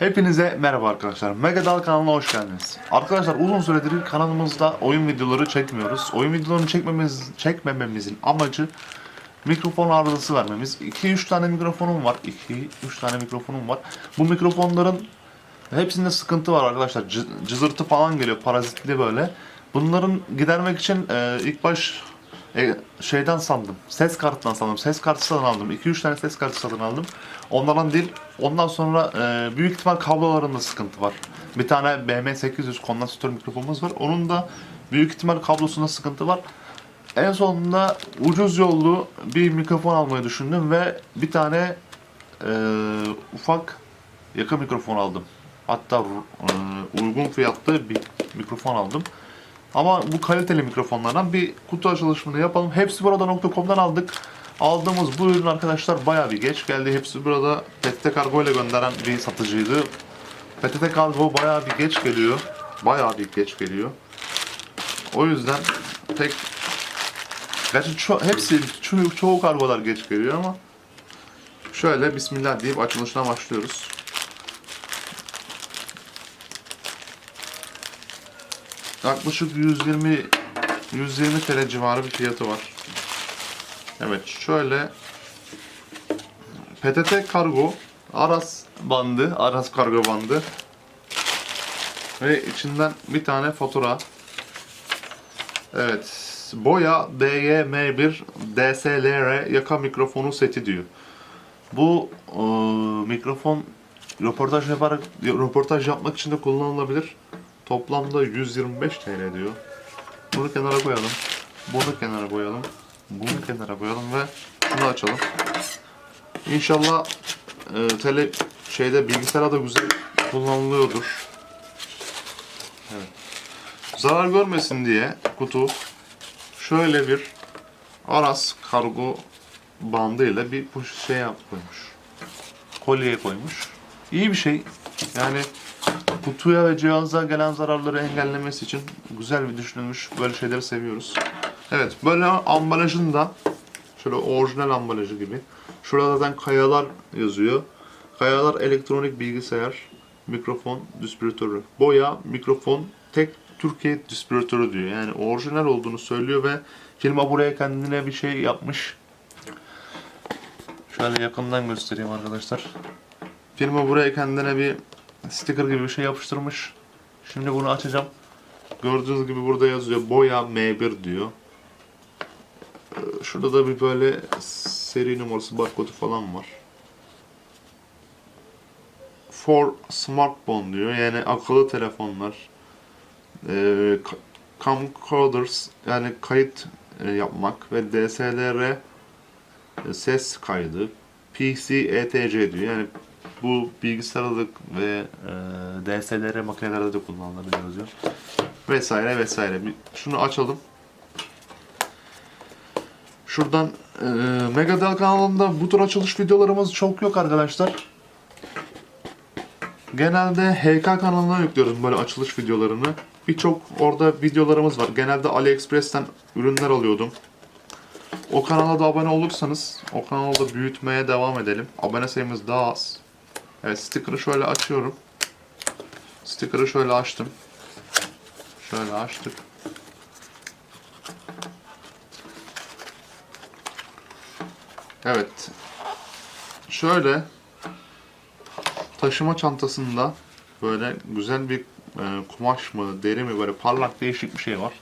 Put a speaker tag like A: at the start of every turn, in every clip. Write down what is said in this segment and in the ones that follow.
A: Hepinize merhaba arkadaşlar. Megadal kanalına hoş geldiniz. Arkadaşlar uzun süredir kanalımızda oyun videoları çekmiyoruz. Oyun videolarını çekmemiz, çekmememizin amacı mikrofon arızası vermemiz. 2-3 tane mikrofonum var. 2-3 tane mikrofonum var. Bu mikrofonların hepsinde sıkıntı var arkadaşlar. Cı- cızırtı falan geliyor parazitli böyle. Bunların gidermek için e, ilk baş e, şeyden sandım. Ses kartından sandım. Ses kartı satın aldım. 2-3 tane ses kartı satın aldım. Onlardan değil. Ondan sonra e, büyük ihtimal kablolarında sıkıntı var. Bir tane BM800 kondansatör mikrofonumuz var. Onun da büyük ihtimal kablosunda sıkıntı var. En sonunda ucuz yollu bir mikrofon almayı düşündüm ve bir tane e, ufak yaka mikrofon aldım. Hatta e, uygun fiyatlı bir mikrofon aldım. Ama bu kaliteli mikrofonlardan bir kutu açılışını yapalım. Hepsi burada.com'dan aldık. Aldığımız bu ürün arkadaşlar bayağı bir geç geldi. Hepsi burada PTT Kargo ile gönderen bir satıcıydı. PTT Kargo bayağı bir geç geliyor. Bayağı bir geç geliyor. O yüzden tek Gerçi ço- hepsi ço- çoğu kargolar geç geliyor ama şöyle bismillah deyip açılışına başlıyoruz. Yaklaşık 120 120 TL civarı bir fiyatı var. Evet şöyle PTT kargo Aras bandı, Aras kargo bandı ve içinden bir tane fatura. Evet, Boya DYM1 DSLR yaka mikrofonu seti diyor. Bu e, mikrofon röportaj yaparak röportaj yapmak için de kullanılabilir. Toplamda 125 TL diyor. Bunu kenara koyalım. Bunu kenara koyalım. Bunu kenara koyalım ve şunu açalım. İnşallah e, tele şeyde bilgisayara da güzel kullanılıyordur. Evet. Zarar görmesin diye kutu şöyle bir Aras kargo bandıyla bir şey yap koymuş. Kolyeye koymuş. İyi bir şey. Yani kutuya ve cihaza gelen zararları engellemesi için güzel bir düşünülmüş. Böyle şeyleri seviyoruz. Evet, böyle ambalajında şöyle orijinal ambalajı gibi. Şurada zaten kayalar yazıyor. Kayalar elektronik bilgisayar, mikrofon, distribütörü. Boya, mikrofon, tek Türkiye distribütörü diyor. Yani orijinal olduğunu söylüyor ve firma buraya kendine bir şey yapmış. Şöyle yakından göstereyim arkadaşlar. Firma buraya kendine bir sticker gibi bir şey yapıştırmış. Şimdi bunu açacağım. Gördüğünüz gibi burada yazıyor boya M1 diyor. Ee, Şurada da bir böyle seri numarası barkodu falan var. For smartphone diyor. Yani akıllı telefonlar. Ee, camcorders yani kayıt e, yapmak ve DSLR e, ses kaydı. PC ETC diyor. Yani bu bilgisayarlık ve e, DSLR makinelerde de kullanılabilir yazıyor. Vesaire vesaire. Bir, şunu açalım. Şuradan e, Megadel kanalında bu tür açılış videolarımız çok yok arkadaşlar. Genelde HK kanalına yüklüyoruz böyle açılış videolarını. Birçok orada videolarımız var. Genelde AliExpress'ten ürünler alıyordum. O kanala da abone olursanız o kanalı da büyütmeye devam edelim. Abone sayımız daha az. Evet sticker'ı şöyle açıyorum. Sticker'ı şöyle açtım. Şöyle açtık. Evet. Şöyle taşıma çantasında böyle güzel bir e, kumaş mı, deri mi böyle parlak değişik bir şey var.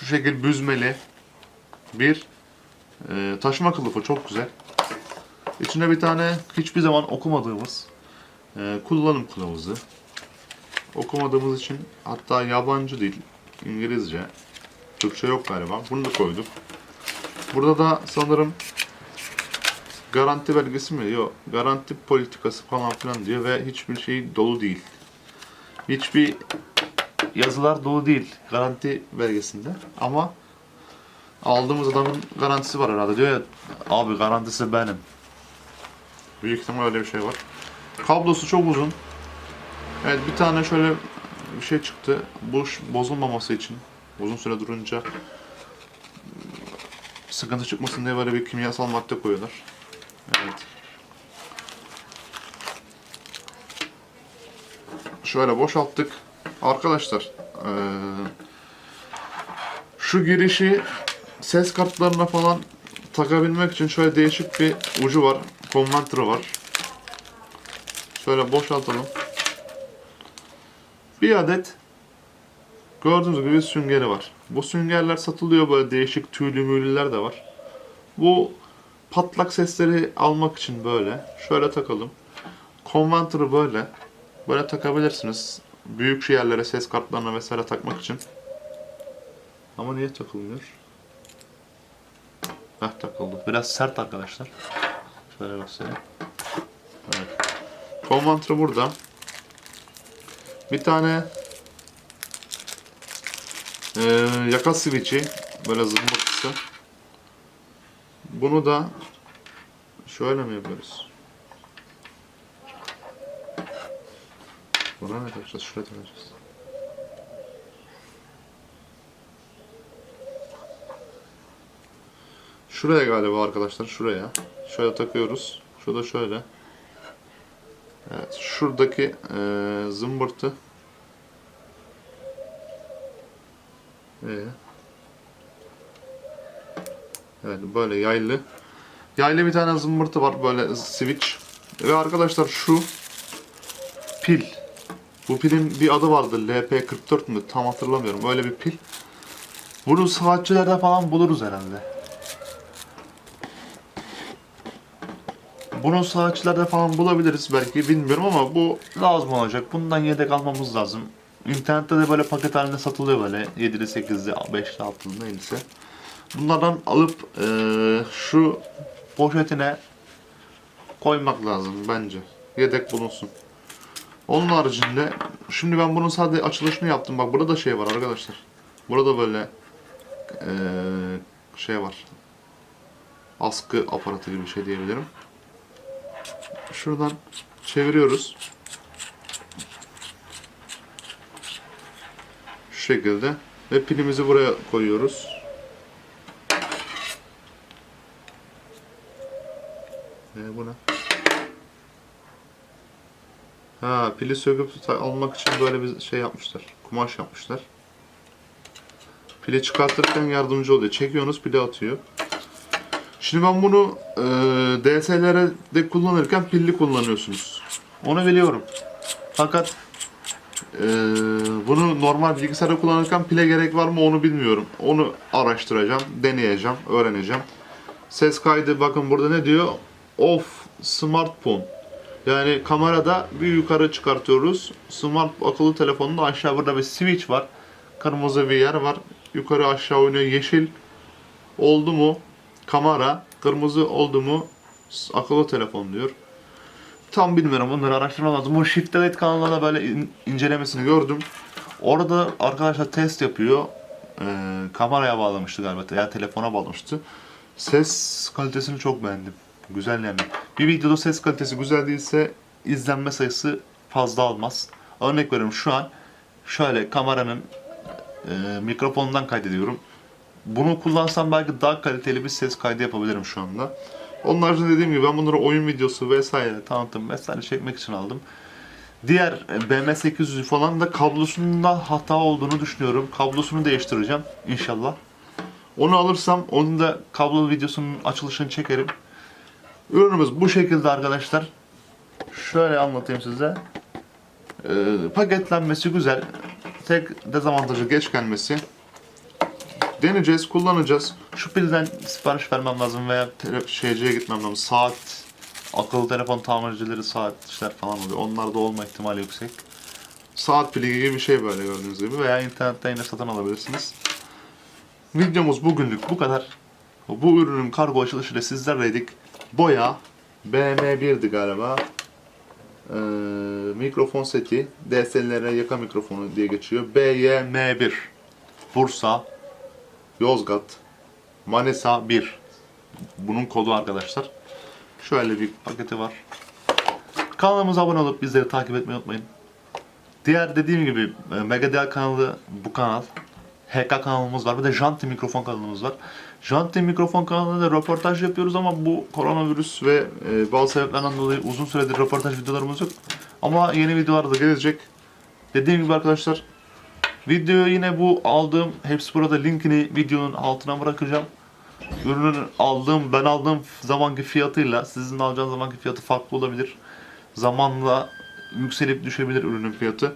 A: Şu şekil büzmeli bir e, taşıma kılıfı çok güzel. İçinde bir tane hiçbir zaman okumadığımız e, kullanım kılavuzu. Okumadığımız için hatta yabancı dil, İngilizce, Türkçe yok galiba. Bunu da koyduk. Burada da sanırım garanti belgesi mi? Yok. Garanti politikası falan filan diyor ve hiçbir şey dolu değil. Hiçbir yazılar dolu değil garanti belgesinde ama aldığımız adamın garantisi var herhalde diyor ya abi garantisi benim. Büyük ihtimal öyle bir şey var. Kablosu çok uzun. Evet bir tane şöyle bir şey çıktı. Bu bozulmaması için uzun süre durunca sıkıntı çıkmasın diye böyle bir kimyasal madde koyuyorlar. Evet. şöyle boşalttık. Arkadaşlar eee, şu girişi ses kartlarına falan takabilmek için şöyle değişik bir ucu var. Konvertörü var. Şöyle boşaltalım. Bir adet gördüğünüz gibi süngeri var. Bu süngerler satılıyor böyle değişik tüylü müylüler de var. Bu patlak sesleri almak için böyle. Şöyle takalım. Konvertörü böyle. Böyle takabilirsiniz. Büyük yerlere ses kartlarına vesaire takmak için. Ama niye takılmıyor? Heh takıldı. Biraz sert arkadaşlar. Şöyle göstereyim. Evet. Konvantrı burada. Bir tane eee yaka switch'i böyle zımbırtısı. Bunu da şöyle mi yapıyoruz? Buna ne takacağız? Şuraya takacağız. Şuraya galiba arkadaşlar. Şuraya. Şöyle takıyoruz. Şurada şöyle. Evet. Şuradaki eee zımbırtı. Ee, Evet böyle yaylı. Yaylı bir tane zımbırtı var böyle switch. Ve arkadaşlar şu pil. Bu pilin bir adı vardı LP44 mü tam hatırlamıyorum öyle bir pil. Bunu saatçilerde falan buluruz herhalde. Bunu saatçilerde falan bulabiliriz belki bilmiyorum ama bu lazım olacak. Bundan yedek almamız lazım. İnternette de böyle paket halinde satılıyor böyle 7'li 8'li 5'li 6'lı neyse. Bunlardan alıp eee, şu poşetine koymak lazım bence. Yedek bulunsun. Onun haricinde şimdi ben bunun sadece açılışını yaptım. Bak burada da şey var arkadaşlar. Burada böyle eee, şey var. Askı aparatı gibi bir şey diyebilirim. Şuradan çeviriyoruz. Şu şekilde. Ve pilimizi buraya koyuyoruz. Ee, bu ne? Ha, pili söküp almak için böyle bir şey yapmışlar. Kumaş yapmışlar. Pili çıkartırken yardımcı oluyor. Çekiyorsunuz pili atıyor. Şimdi ben bunu e, DSLR'e de kullanırken pilli kullanıyorsunuz. Onu biliyorum. Fakat e, bunu normal bilgisayarda kullanırken pile gerek var mı onu bilmiyorum. Onu araştıracağım, deneyeceğim, öğreneceğim. Ses kaydı bakın burada ne diyor? Off smartphone. Yani kamerada bir yukarı çıkartıyoruz. Smart akıllı telefonunda aşağı burada bir switch var. Kırmızı bir yer var. Yukarı aşağı oynuyor. Yeşil oldu mu kamera, kırmızı oldu mu akıllı telefon diyor. Tam bilmiyorum bunları araştırmam lazım. Bu Shift Delete kanalında da böyle in- incelemesini gördüm. Orada arkadaşlar test yapıyor. Ee, kameraya bağlamıştı galiba ya telefona bağlamıştı. Ses kalitesini çok beğendim. Güzel yani. Bir videoda ses kalitesi güzel değilse izlenme sayısı fazla almaz. Örnek veriyorum şu an şöyle kameranın e, mikrofonundan kaydediyorum. Bunu kullansam belki daha kaliteli bir ses kaydı yapabilirim şu anda. Onun haricinde dediğim gibi ben bunları oyun videosu vesaire tanıtım vesaire çekmek için aldım. Diğer e, BM800 falan da kablosunda hata olduğunu düşünüyorum. Kablosunu değiştireceğim inşallah. Onu alırsam onun da kablo videosunun açılışını çekerim. Ürünümüz bu şekilde arkadaşlar. Şöyle anlatayım size. Ee, paketlenmesi güzel. Tek dezavantajı geç gelmesi. Deneyeceğiz, kullanacağız. Şu pilden sipariş vermem lazım veya şeyciye gitmem lazım. Saat, akıllı telefon tamircileri saatler falan oluyor. Onlar da olma ihtimali yüksek. Saat pili gibi bir şey böyle gördüğünüz gibi veya internetten yine satın alabilirsiniz. Videomuz bugünlük bu kadar. Bu ürünün kargo açılışıyla sizlerleydik. Boya BM1'di galiba. Ee, mikrofon seti DSLR yaka mikrofonu diye geçiyor. BYM1 Bursa Yozgat Manisa 1 Bunun kodu arkadaşlar. Şöyle bir paketi var. Kanalımıza abone olup bizleri takip etmeyi unutmayın. Diğer dediğim gibi e, Megadel kanalı bu kanal. HK kanalımız var. Bir de Janti mikrofon kanalımız var. Janti mikrofon kanalında da röportaj yapıyoruz ama bu koronavirüs ve e, bazı sebeplerden dolayı uzun süredir röportaj videolarımız yok. Ama yeni videolar da gelecek. Dediğim gibi arkadaşlar videoyu yine bu aldığım hepsi burada linkini videonun altına bırakacağım. Ürünün aldığım ben aldığım zamanki fiyatıyla sizin alacağınız zamanki fiyatı farklı olabilir. Zamanla yükselip düşebilir ürünün fiyatı.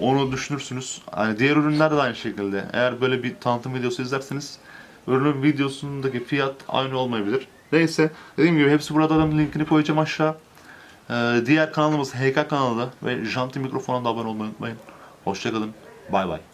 A: Onu düşünürsünüz. Yani diğer ürünler de aynı şekilde. Eğer böyle bir tanıtım videosu izlerseniz ürünün videosundaki fiyat aynı olmayabilir. Neyse dediğim gibi hepsi burada da linkini koyacağım aşağı. Ee, diğer kanalımız HK kanalı ve Janti Mikrofon'a da abone olmayı unutmayın. Hoşçakalın. Bay bay.